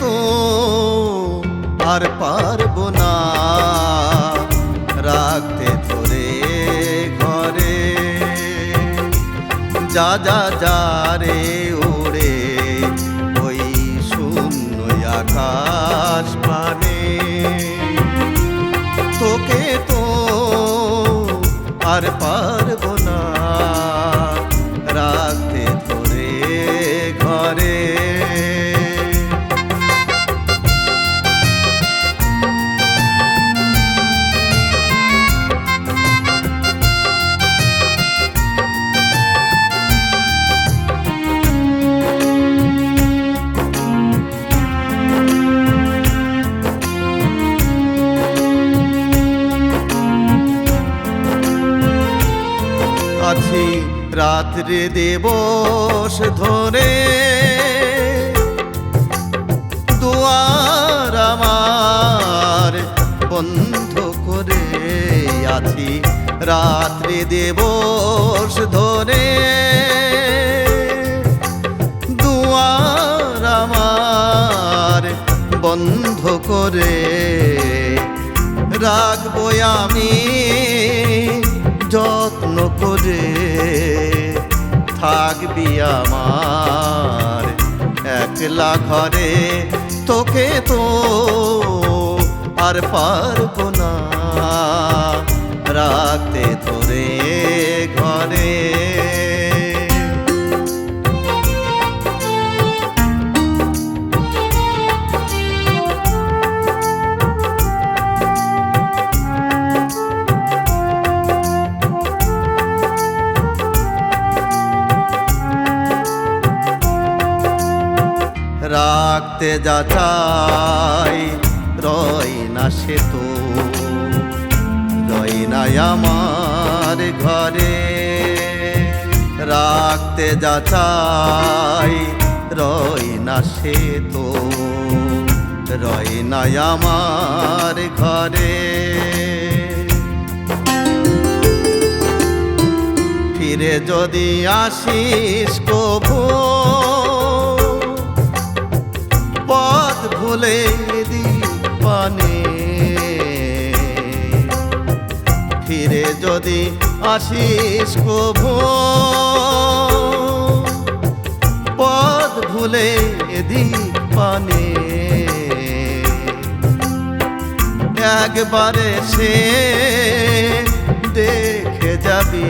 তো আর পারব না। রাখতে ধরে ঘরে। যা যা যা রে ওড়ে ওই শূন্য আকাশ পানে তোকে তো আর পারব না। আছি, রাত্রে দেবস ধরে দুয়ার আমার বন্ধ করে আছি, রাত্রে দেবস ধরে দুয়ার আমার বন্ধ করে রাখব আমি করে থাকবি আমার একলা ঘরে। তোকে তো আর পারব না। রাখতে যা চাই, রয় না সে তো রয় না আমার ঘরে। রাখতে যা চাই, রয় না সে তো রয় না আমার ঘরে। ফিরে যদি আসিস কভু ভুলে দি পানে। ফিরে যদি আসিস কভু পদ ভুলে দি পানে। একবারে সে দেখে যাবি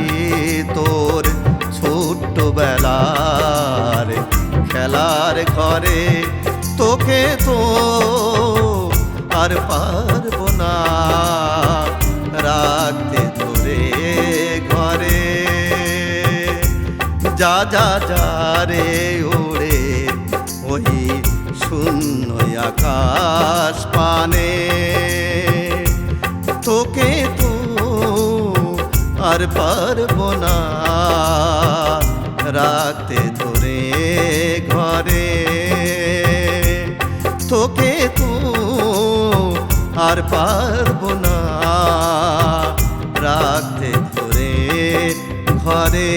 তোর ছোট্ট বেলার খেলার ঘরে। তোকে তো, আর পারব না। রাখতে ধরে ঘরে, যা যা যা রে ওড়ে ওই শূন্য আকাশ পানে। তোকে তো আর পারব না। রাখতে তোকে তো আর পারব না। রাতে ধরে ঘরে